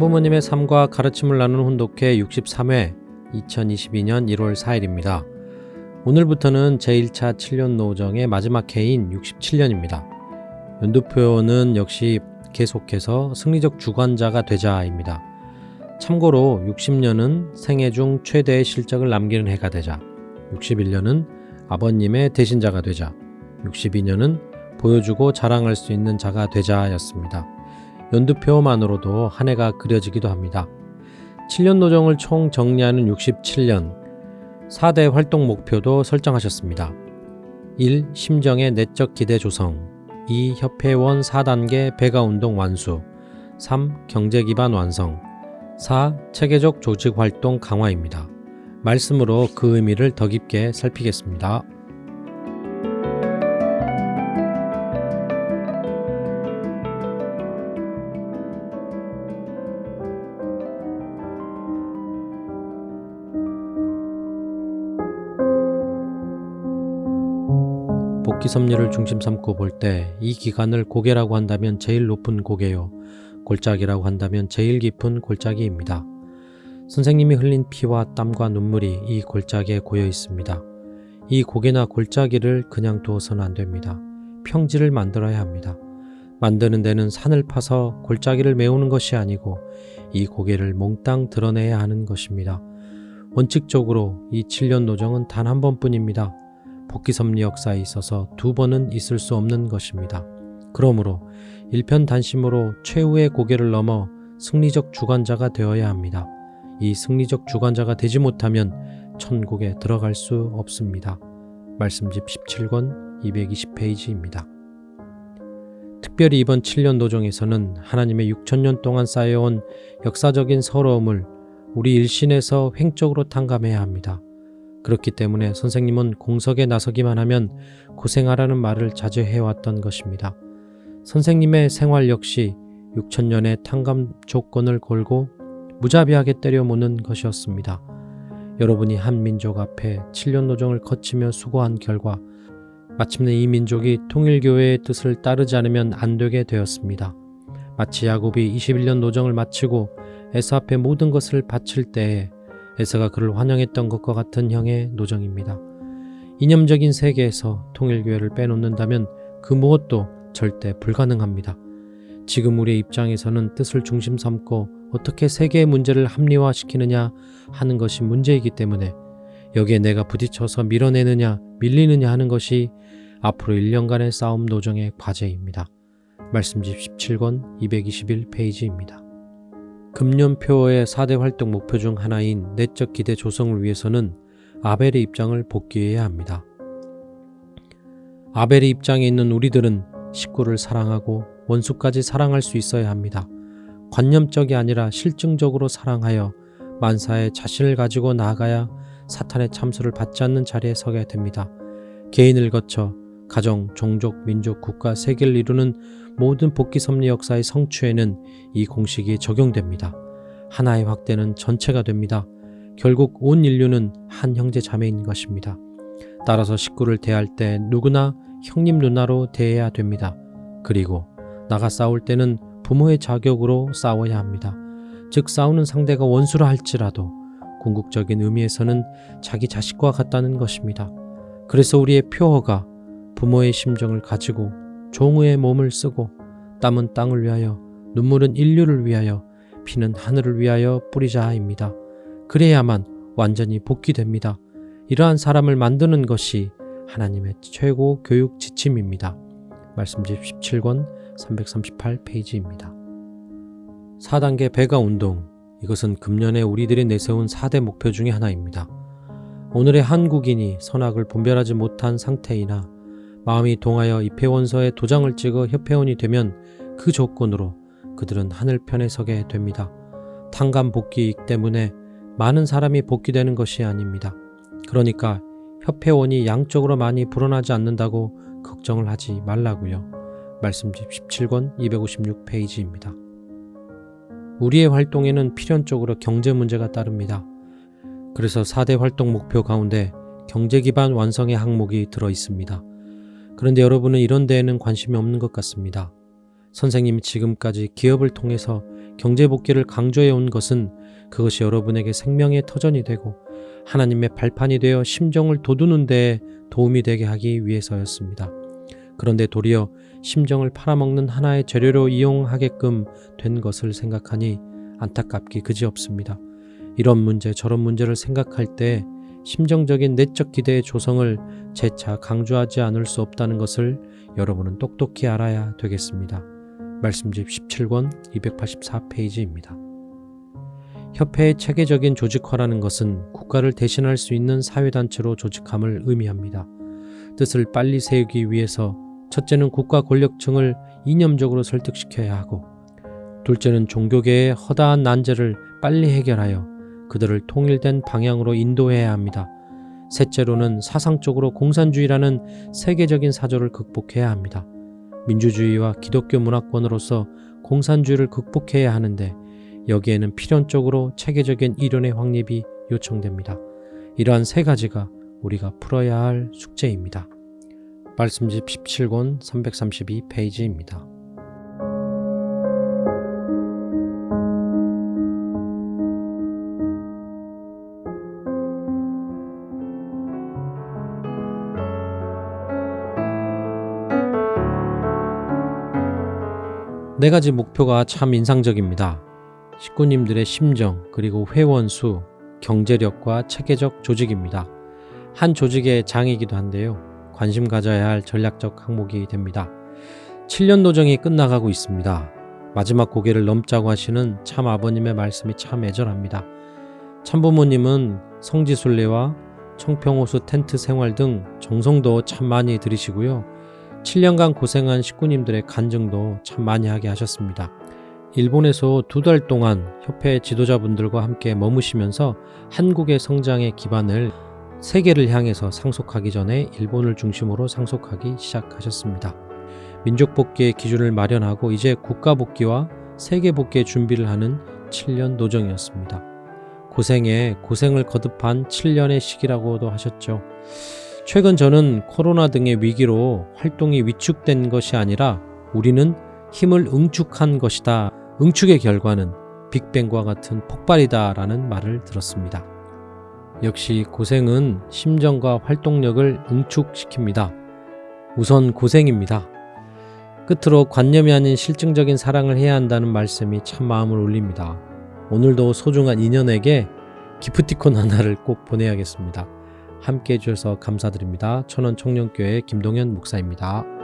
산부모님의 삶과 가르침을 나누는 혼독회 63회 2022년 1월 4일입니다. 오늘부터는 제1차 7년 노정의 마지막 해인 67년입니다. 연두표는 역시 계속해서 승리적 주관자가 되자입니다. 참고로 60년은 생애 중 최대의 실적을 남기는 해가 되자, 61년은 아버님의 대신자가 되자, 62년은 보여주고 자랑할 수 있는 자가 되자였습니다. 연두표만으로도 한 해가 그려지기도 합니다. 7년 노정을 총 정리하는 67년 4대 활동 목표도 설정하셨습니다. 1. 심정의 내적 기대 조성 2. 협회원 4단계 배가운동 완수 3. 경제 기반 완성 4. 체계적 조직 활동 강화입니다. 말씀으로 그 의미를 더 깊게 살피겠습니다. 섭리를 중심 삼고 볼 때 이 기간을 고개라고 한다면 제일 높은 고개요. 골짜기라고 한다면 제일 깊은 골짜기입니다. 선생님이 흘린 피와 땀과 눈물이 이 골짜기에 고여 있습니다. 이 고개나 골짜기를 그냥 두어서는 안 됩니다. 평지를 만들어야 합니다. 만드는 데는 산을 파서 골짜기를 메우는 것이 아니고 이 고개를 몽땅 드러내야 하는 것입니다. 원칙적으로 이 7년 노정은 단 한 번뿐입니다. 복귀 섭리 역사에 있어서 두 번은 있을 수 없는 것입니다. 그러므로 일편단심으로 최후의 고개를 넘어 승리적 주관자가 되어야 합니다. 이 승리적 주관자가 되지 못하면 천국에 들어갈 수 없습니다. 말씀집 17권 220페이지입니다. 특별히 이번 7년 도정에서는 하나님의 6천년 동안 쌓여온 역사적인 서러움을 우리 일신에서 횡적으로 탕감해야 합니다. 그렇기 때문에 선생님은 공석에 나서기만 하면 고생하라는 말을 자주 해왔던 것입니다. 선생님의 생활 역시 6천년의 탕감 조건을 걸고 무자비하게 때려무는 것이었습니다. 여러분이 한 민족 앞에 7년 노정을 거치며 수고한 결과 마침내 이 민족이 통일교회의 뜻을 따르지 않으면 안 되게 되었습니다. 마치 야곱이 21년 노정을 마치고 에서 앞에 모든 것을 바칠 때에 에서가 그를 환영했던 것과 같은 형의 노정입니다. 이념적인 세계에서 통일교회를 빼놓는다면 그 무엇도 절대 불가능합니다. 지금 우리의 입장에서는 뜻을 중심 삼고 어떻게 세계의 문제를 합리화시키느냐 하는 것이 문제이기 때문에 여기에 내가 부딪혀서 밀어내느냐 밀리느냐 하는 것이 앞으로 1년간의 싸움 노정의 과제입니다. 말씀집 17권 221페이지입니다. 금년표의 4대 활동 목표 중 하나인 내적 기대 조성을 위해서는 아벨의 입장을 복귀해야 합니다. 아벨의 입장에 있는 우리들은 식구를 사랑하고 원수까지 사랑할 수 있어야 합니다. 관념적이 아니라 실증적으로 사랑하여 만사에 자신을 가지고 나아가야 사탄의 참수를 받지 않는 자리에 서게 됩니다. 개인을 거쳐 가정, 종족, 민족, 국가, 세계를 이루는 모든 복귀 섭리 역사의 성취에는 이 공식이 적용됩니다. 하나의 확대는 전체가 됩니다. 결국 온 인류는 한 형제 자매인 것입니다. 따라서 식구를 대할 때 누구나 형님 누나로 대해야 됩니다. 그리고 나가 싸울 때는 부모의 자격으로 싸워야 합니다. 즉 싸우는 상대가 원수라 할지라도 궁극적인 의미에서는 자기 자식과 같다는 것입니다. 그래서 우리의 표어가 부모의 심정을 가지고 종의 몸을 쓰고 땀은 땅을 위하여 눈물은 인류를 위하여 피는 하늘을 위하여 뿌리자입니다. 그래야만 완전히 복귀됩니다. 이러한 사람을 만드는 것이 하나님의 최고 교육 지침입니다. 말씀집 17권 338페이지입니다. 4단계 배가 운동. 이것은 금년에 우리들이 내세운 4대 목표 중의 하나입니다. 오늘의 한국인이 선악을 분별하지 못한 상태이나 마음이 동하여 입회원서에 도장을 찍어 협회원이 되면 그 조건으로 그들은 하늘편에 서게 됩니다. 탕감 복귀이기 때문에 많은 사람이 복귀되는 것이 아닙니다. 그러니까 협회원이 양적으로 많이 불어나지 않는다고 걱정을 하지 말라고요. 말씀집 17권 256페이지입니다. 우리의 활동에는 필연적으로 경제 문제가 따릅니다. 그래서 4대 활동 목표 가운데 경제 기반 완성의 항목이 들어 있습니다. 그런데 여러분은 이런 데에는 관심이 없는 것 같습니다. 선생님이 지금까지 기업을 통해서 경제 복귀를 강조해 온 것은 그것이 여러분에게 생명의 터전이 되고 하나님의 발판이 되어 심정을 돋우는 데 도움이 되게 하기 위해서였습니다. 그런데 도리어 심정을 팔아먹는 하나의 재료로 이용하게끔 된 것을 생각하니 안타깝기 그지없습니다. 이런 문제 저런 문제를 생각할 때 심정적인 내적 기대의 조성을 재차 강조하지 않을 수 없다는 것을 여러분은 똑똑히 알아야 되겠습니다. 말씀집 17권 284페이지입니다. 협회의 체계적인 조직화라는 것은 국가를 대신할 수 있는 사회단체로 조직함을 의미합니다. 뜻을 빨리 세우기 위해서 첫째는 국가 권력층을 이념적으로 설득시켜야 하고 둘째는 종교계의 허다한 난제를 빨리 해결하여 그들을 통일된 방향으로 인도해야 합니다. 셋째로는 사상적으로 공산주의라는 세계적인 사조를 극복해야 합니다. 민주주의와 기독교 문화권으로서 공산주의를 극복해야 하는데 여기에는 필연적으로 체계적인 이론의 확립이 요청됩니다. 이러한 세 가지가 우리가 풀어야 할 숙제입니다. 말씀집 17권 332페이지입니다. 네 가지 목표가 참 인상적입니다. 식구님들의 심정, 그리고 회원 수, 경제력과 체계적 조직입니다. 한 조직의 장이기도 한데요. 관심 가져야 할 전략적 항목이 됩니다. 7년 노정이 끝나가고 있습니다. 마지막 고개를 넘자고 하시는 참 아버님의 말씀이 참 애절합니다. 참부모님은 성지순례와 청평호수 텐트 생활 등 정성도 참 많이 들이시고요. 7년간 고생한 식구님들의 간증도 참 많이 하게 하셨습니다. 일본에서 두 달 동안 협회 지도자분들과 함께 머무시면서 한국의 성장의 기반을 세계를 향해서 상속하기 전에 일본을 중심으로 상속하기 시작하셨습니다. 민족 복귀의 기준을 마련하고 이제 국가 복귀와 세계 복귀의 준비를 하는 7년 노정이었습니다. 고생에 고생을 거듭한 7년의 시기라고도 하셨죠. 최근 저는 코로나 등의 위기로 활동이 위축된 것이 아니라 우리는 힘을 응축한 것이다. 응축의 결과는 빅뱅과 같은 폭발이다 라는 말을 들었습니다. 역시 고생은 심정과 활동력을 응축시킵니다. 우선 고생입니다. 끝으로 관념이 아닌 실증적인 사랑을 해야 한다는 말씀이 참 마음을 울립니다. 오늘도 소중한 인연에게 기프티콘 하나를 꼭 보내야겠습니다. 함께 해주셔서 감사드립니다. 천원 청년교회 김동현 목사입니다.